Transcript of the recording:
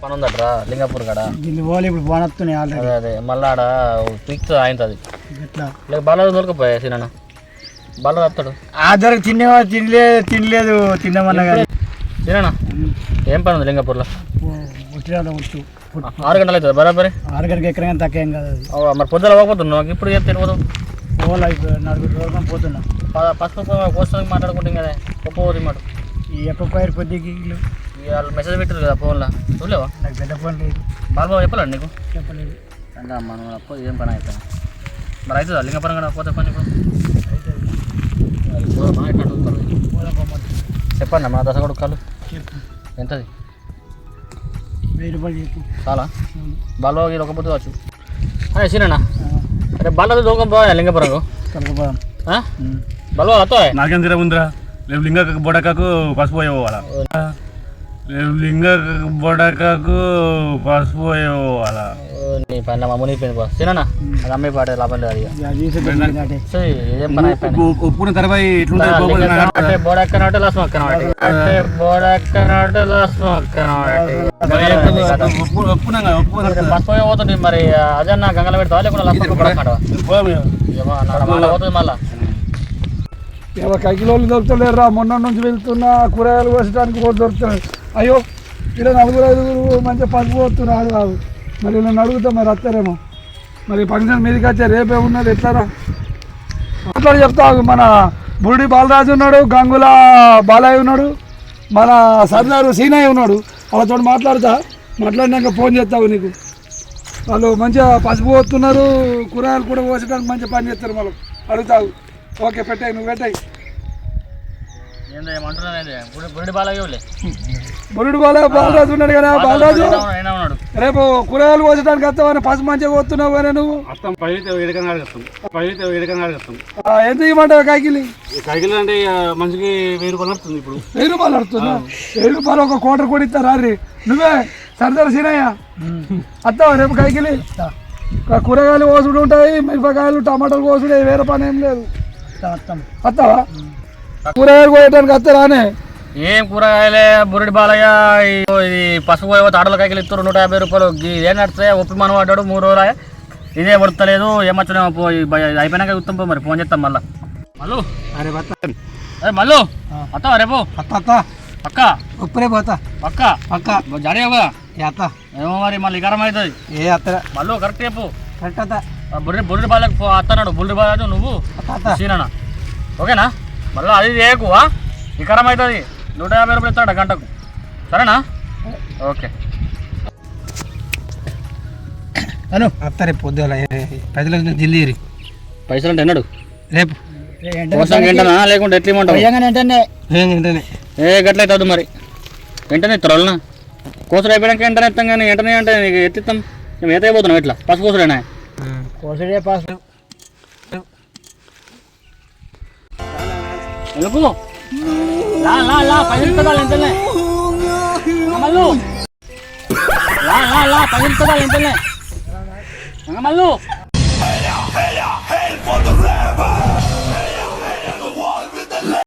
పని ఉందట్రా లింగాపూర్ కాడ? దీన్ని పోలే ఇప్పుడు బానొస్తున్నాయి ఆల్రెడీ అదే అదే. మళ్ళీ ఆడ పిక్స్ అయింది ఎట్లా? లేక బాగా దొరకపోయా సినా బాగా వస్తాడు ఆధారకు తినేవా తినలే తినలేదు తిన్నామన్నా కానీ. సినా ఏం పని ఉంది లింగాపూర్లో పుట్టు. ఆరు గంటలు అవుతుంది బరాబరి? ఆరు గంటకి ఎక్కడ కానీ తక్కువ ఏం కాదు అది. మరి పొద్దున పోకపోతున్నావు? ఇప్పుడు ఏం తెలియదు. పోలే అయిపోయి నలుగురు రోజులు పోతున్నా. పసుపు కోసం మాట్లాడుకుంటాం కదా పోతుంది మాట ఈ ఎప్ప పైరు కొద్దిగా ఇల్లు వాళ్ళు మెసేజ్ పెట్టారు కదా ఫోన్లో చూడలేవా? నాకు పెద్ద ఫోన్ లేదు. బాబు చెప్పాలండి నీకు? చెప్పలేదు. అంటే మనం అప్పు ఏం పని అవుతాం మరి అవుతుందా? లింగపురం కూడా పోతే పని ఇప్పుడు. చెప్పండి మా దశ కొడుకు చెప్పు. ఎంతది? వెయ్యి రూపాయలు చెప్పు. చాలా? బాలో ఒక పొద్దు కావచ్చు. అదే సీనన్నా. ఆ, అరే బాలో దూకం పోయా లింగపురంకు? కలకపోదాం ఆ? బలో అతో నాకేం తీరా ఉందిరా రేపు లింగకు బొడకకు పసుపు పోయేవాళ్ళ లింగకు బొడకకు పసుపు పోయేవాళ్ళ నీ పైన మా మునిగిపోయింది బా సీనన్నా అది అమ్మాయి పాడే లాభం లేదు ఒప్పుకున్న తర్వాత. లాస్ అంటే లాస్ పోతుంది మరి. అదే నా గంగల పెడతావా? లేకుండా మాట పోతుంది మళ్ళా. కైకిలోళ్ళు దొరుకుతలేరా మొన్న నుంచి వెళ్తున్నా కూరగాయలు కోసడానికి కూడా దొరుకుతున్నాయి అయ్యో ఇలా నలుగురు ఐదుగురు మంచిగా పసుపు రాదు రాదు మరి ఇలా అడుగుతాం మరి వస్తారేమో మరి ఫంక్షన్ మీదకి వచ్చే రేపే ఉన్నది ఎట్లారా? అట్లా చెప్తా మన బురుడి బాలరాజు ఉన్నాడు గంగుల బాలయ్య ఉన్నాడు మన సర్దారు సీనయ్య ఉన్నాడు. వాళ్ళతో మాట్లాడతా మాట్లాడినాక ఫోన్ చేస్తావు నీకు. వాళ్ళు మంచిగా పసుపు పోతున్నారు కూరగాయలు కూడా కోసడానికి మంచిగా పని చేస్తారు వాళ్ళు. అడుగుతావు ఓకే పెట్టాయి నువ్వు పెట్టాయి. బురుడు బాల బాలరాజు ఉన్నాడు కదా బాలరాజు రేపు కూరగాయలు కోసడానికి వస్తావని పసుపు మంచిగా పోతున్నావు కానీ నువ్వు? ఎంత ఇవ్వమంటావు కాకిలి? కైకిలు అంటే మనిషికి వెయ్యి రూపాయలు వస్తుంది ఇప్పుడు. వెయ్యి రూపాయలు అడుగుతున్నా వెయ్యి రూపాయలు ఒక కోటర్ కూడా ఇస్తారా రీ నువ్వే సరదారు సీనయ్య. వస్తావా రేపు కైకిలి? కూరగాయలు కోసుడు ఉంటాయి మిరపకాయలు టమాటాలు కోసుడు వేరే పని ఏం లేదు. వస్తావా కూరగాయలు ఏం కూరగాయలే బురుడి బాలయ్య ఇది పసుపు పోయి ఆటల కాయలు ఇస్తారు నూట యాభై రూపాయలు. ఏం నడితే ఒప్పి మనం పడ్డాడు మూడు రోజులు ఇదే పడతలేదు ఏమొచ్చినా అయిపోయినాక చూస్తాం పో మరి ఫోన్ చేస్తాం మళ్ళా. మళ్ళు అరే అదే మళ్ళు వస్తావా రేపు అత్త పక్క. ఉప్పురే పోతా. పక్క. పక్క. జడేవు అత్త? ఏమో మరి మళ్ళీ గరం అవుతుంది ఏ అత్త? మళ్ళు కరెక్ట్ చెప్పు. కరెక్ట్ అత్త. బుర్రి బుర్రి బాలకు అత్తన్నాడు బుర్రి బాలకు నువ్వు. అత్త. సీనన్న. ఓకేనా? మళ్ళీ అది చేయకువా వికారం అవుతుంది. నూట యాభై రూపాయలు ఇస్తాడు గంటకు. సరేనా? ఓకే. అను. అత్త రేపు ప్రజలకు జిల్లీరి పైసలు అంటే ఎన్నడు? రేపు. వెంటనా లేకుంటే ఎట్లా ఇమ్మంటావు? వెంటనే వెంటనే ఏ గట్ల అవుతుంది మరి. వెంటనే ఇస్తారు కోసలు అయిపోయాక వెంటనే ఇస్తాం కానీ వెంటనే అంటే నీకు ఎత్తిస్తాం మేము ఏత అయిపోతున్నాం ఇట్లా పసుపు కోసలేనా కోసడే పాస్ ఎందుకు లా లా లా పది నిమిషాలు ఎంతలే మల్లు లా లా లా పది నిమిషాలు ఎంతలే మల్లు